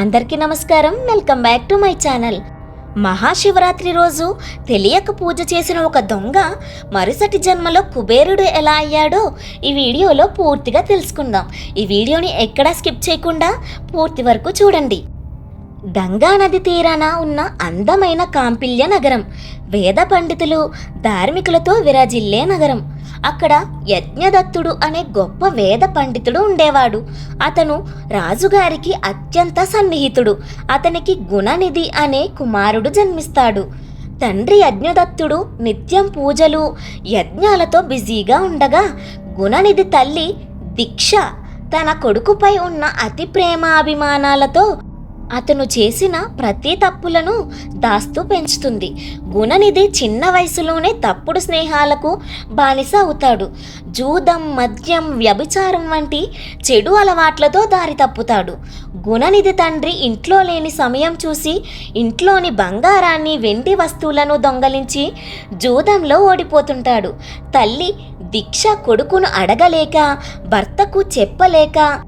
అందరికీ నమస్కారం. Welcome back to my channel. Mahashivratri రోజు తెలియక పూజ చేసిన ఒక దొంగ మరుసటి జన్మలో కుబేరుడు ఎలా అయ్యాడో ఈ వీడియోలో పూర్తిగా తెలుసుకుందాం. ఈ వీడియోని ఎక్కడా స్కిప్ చేయకుండా పూర్తి వరకు చూడండి. గంగా నది తీరాన ఉన్న అందమైన కాంపిల్య నగరం వేద పండితులు ధార్మికులతో విరాజిల్లే నగరం. అక్కడ యజ్ఞదత్తుడు అనే గొప్ప వేద పండితుడు ఉండేవాడు. అతను రాజుగారికి అత్యంత సన్నిహితుడు. అతనికి గుణనిధి అనే కుమారుడు జన్మిస్తాడు. తండ్రి యజ్ఞదత్తుడు నిత్యం పూజలు యజ్ఞాలతో బిజీగా ఉండగా గుణనిధి తల్లి దీక్ష తన కొడుకుపై ఉన్న అతి ప్రేమాభిమానాలతో అతను చేసిన ప్రతి తప్పులను దాస్తూ పెంచుతుంది. గుణనిధి చిన్న వయసులోనే తప్పుడు స్నేహాలకు బానిస అవుతాడు. జూదం మద్యం వ్యభిచారం వంటి చెడు అలవాట్లతో దారి తప్పుతాడు. గుణనిధి తండ్రి ఇంట్లో లేని సమయం చూసి ఇంట్లోని బంగారాన్ని వెండి వస్తువులను దొంగలించి జూదంలో ఓడిపోతుంటాడు. తల్లి దీక్ష కొడుకును అడగలేక భర్తకు చెప్పలేక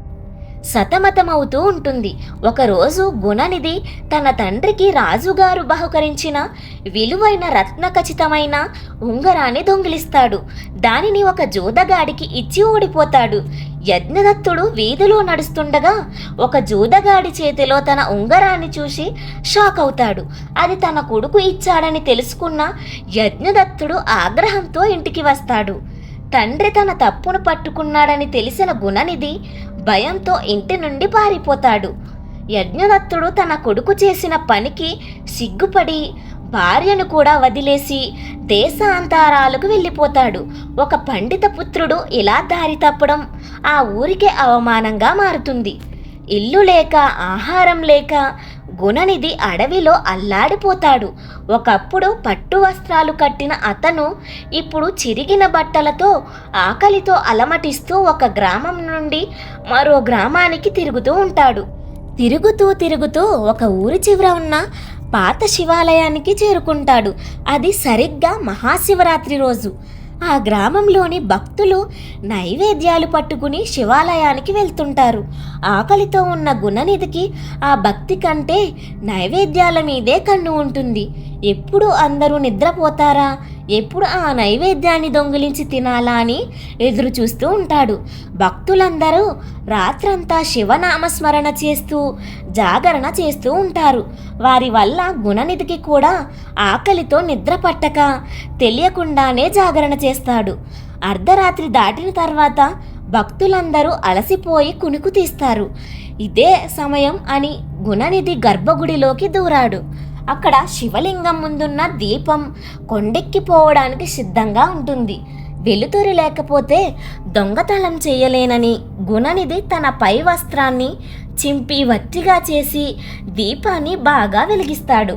సతమతమవుతూ ఉంటుంది. ఒకరోజు గుణనిధి తన తండ్రికి రాజుగారు బహుకరించిన విలువైన రత్న ఖచ్చితమైన ఉంగరాన్ని దొంగిలిస్తాడు. దానిని ఒక జూదగాడికి ఇచ్చి ఓడిపోతాడు. యజ్ఞదత్తుడు వీధిలో నడుస్తుండగా ఒక జూదగాడి చేతిలో తన ఉంగరాన్ని చూసి షాక్ అవుతాడు. అది తన కొడుకు ఇచ్చాడని తెలుసుకున్న యజ్ఞదత్తుడు ఆగ్రహంతో ఇంటికి వస్తాడు. తండ్రి తన తప్పును పట్టుకున్నాడని తెలిసిన గుణనిధి భయంతో ఇంటి నుండి పారిపోతాడు. యజ్ఞదత్తుడు తన కొడుకు చేసిన పనికి సిగ్గుపడి భార్యను కూడా వదిలేసి దేశాంతరాలకు వెళ్ళిపోతాడు. ఒక పండిత పుత్రుడు ఇలా దారి తప్పడం ఆ ఊరికే అవమానంగా మారుతుంది. ఇల్లు లేక ఆహారం లేక గుణనిధి అడవిలో అల్లాడిపోతాడు. ఒకప్పుడు పట్టు వస్త్రాలు కట్టిన అతను ఇప్పుడు చిరిగిన బట్టలతో ఆకలితో అలమటిస్తూ ఒక గ్రామం నుండి మరో గ్రామానికి తిరుగుతూ ఉంటాడు. తిరుగుతూ తిరుగుతూ ఒక ఊరి చివర ఉన్న పాత శివాలయానికి చేరుకుంటాడు. అది సరిగ్గా మహాశివరాత్రి రోజు. ఆ గ్రామంలోని భక్తులు నైవేద్యాలు పట్టుకుని శివాలయానికి వెళ్తుంటారు. ఆకలితో ఉన్న గుణనిధికి ఆ భక్తి కంటే నైవేద్యాల మీదే కన్ను ఉంటుంది. ఎప్పుడు అందరూ నిద్రపోతారా? ఎప్పుడు ఆ నైవేద్యాన్ని దొంగిలించి తినాలా అని ఎదురు చూస్తూ ఉంటాడు. భక్తులందరూ రాత్రంతా శివనామస్మరణ చేస్తూ జాగరణ చేస్తూ ఉంటారు. వారి వల్ల గుణనిధికి కూడా ఆకలితో నిద్ర పట్టక తెలియకుండానే జాగరణ చేస్తాడు. అర్ధరాత్రి దాటిన తర్వాత భక్తులందరూ అలసిపోయి కునుకు తీస్తారు. ఇదే సమయం అని గుణనిధి గర్భగుడిలోకి దూరాడు. అక్కడ శివలింగం ముందున్న దీపం కొండెక్కిపోవడానికి సిద్ధంగా ఉంటుంది. వెలుతురి లేకపోతే దొంగతనం చేయలేనని గుణనిధి తన పై వస్త్రాన్ని చింపి వత్తిగా చేసి దీపాన్ని బాగా వెలిగిస్తాడు.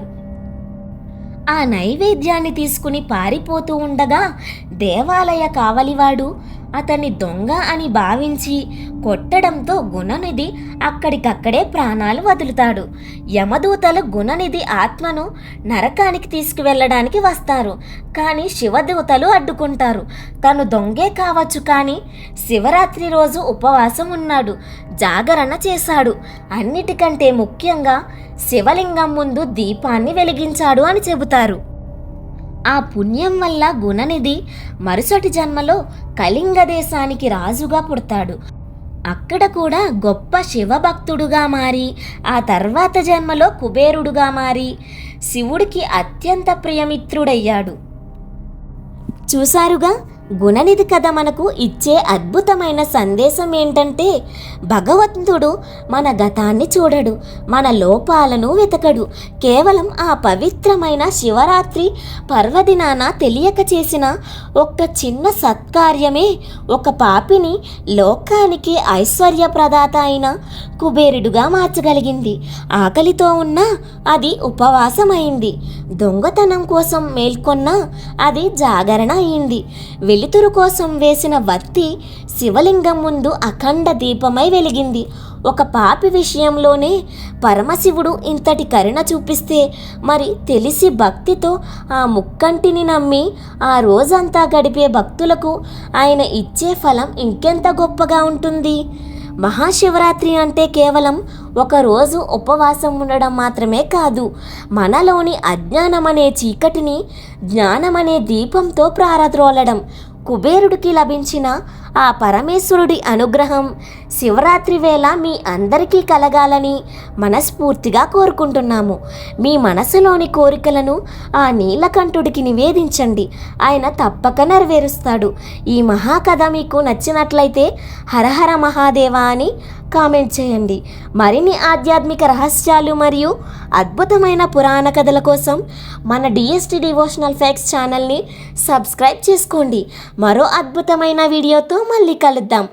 ఆ నైవేద్యాన్ని తీసుకుని పారిపోతూ ఉండగా దేవాలయ కావలివాడు అతన్ని దొంగ అని భావించి కొట్టడంతో గుణనిధి అక్కడికక్కడే ప్రాణాలు వదులుతాడు. యమదూతలు గుణనిధి ఆత్మను నరకానికి తీసుకువెళ్ళడానికి వస్తారు. కానీ శివదూతలు అడ్డుకుంటారు. తను దొంగే కావచ్చు కానీ శివరాత్రి రోజు ఉపవాసం ఉన్నాడు. జాగరణ చేశాడు. అన్నిటికంటే ముఖ్యంగా శివలింగం ముందు దీపాన్ని వెలిగించాడు అని చెబుతారు. ఆ పుణ్యం వల్ల గుణనిధి మరుసటి జన్మలో కళింగ దేశానికి రాజుగా పుడతాడు. అక్కడ కూడా గొప్ప శివభక్తుడుగా మారి ఆ తర్వాత జన్మలో కుబేరుడుగా మారి శివుడికి అత్యంత ప్రియమిత్రుడయ్యాడు. చూసారుగా గుణనిధి కథ మనకు ఇచ్చే అద్భుతమైన సందేశం ఏంటంటే భగవంతుడు మన గతాన్ని చూడడు మన లోపాలను వెతకడు. కేవలం ఆ పవిత్రమైన శివరాత్రి పర్వదినాన తెలియక చేసిన ఒక్క చిన్న సత్కార్యమే ఒక పాపిని లోకానికి ఐశ్వర్యప్రదాత అయిన కుబేరుడుగా మార్చగలిగింది. ఆకలితో ఉన్న అది ఉపవాసమైంది. దొంగతనం కోసం మేల్కొన్న అది జాగరణ అయింది. వెలుతురు కోసం వేసిన వత్తి శివలింగం ముందు అఖండ దీపమై వెలిగింది. ఒక పాపి విషయంలోనే పరమశివుడు ఇంతటి కరుణ చూపిస్తే మరి తెలిసి భక్తితో ఆ ముక్కంటిని నమ్మి ఆ రోజంతా గడిపే భక్తులకు ఆయన ఇచ్చే ఫలం ఇంకెంత గొప్పగా ఉంటుంది? మహాశివరాత్రి అంటే కేవలం ఒక రోజు ఉపవాసం ఉండడం మాత్రమే కాదు మనలోని అజ్ఞానం అనే చీకటిని జ్ఞానమనే దీపంతో ప్రారద్రోలడం. కుబేరుడికి లభించిన ఆ పరమేశ్వరుడి అనుగ్రహం శివరాత్రి వేళ మీ అందరికీ కలగాలని మనస్ఫూర్తిగా కోరుకుంటున్నాము. మీ మనసులోని కోరికలను ఆ నీలకంఠుడికి నివేదించండి. ఆయన తప్పక నెరవేరుస్తాడు. ఈ మహాకథ మీకు నచ్చినట్లయితే హరహర మహాదేవ అని కామెంట్ చేయండి. మరిన్ని ఆధ్యాత్మిక రహస్యాలు మరియు అద్భుతమైన పురాణ కథల కోసం మన డిఎస్టి డివోషనల్ ఫ్యాక్స్ ఛానల్ని సబ్స్క్రైబ్ చేసుకోండి. మరో అద్భుతమైన వీడియోతో మళ్ళీ కలుద్దాం.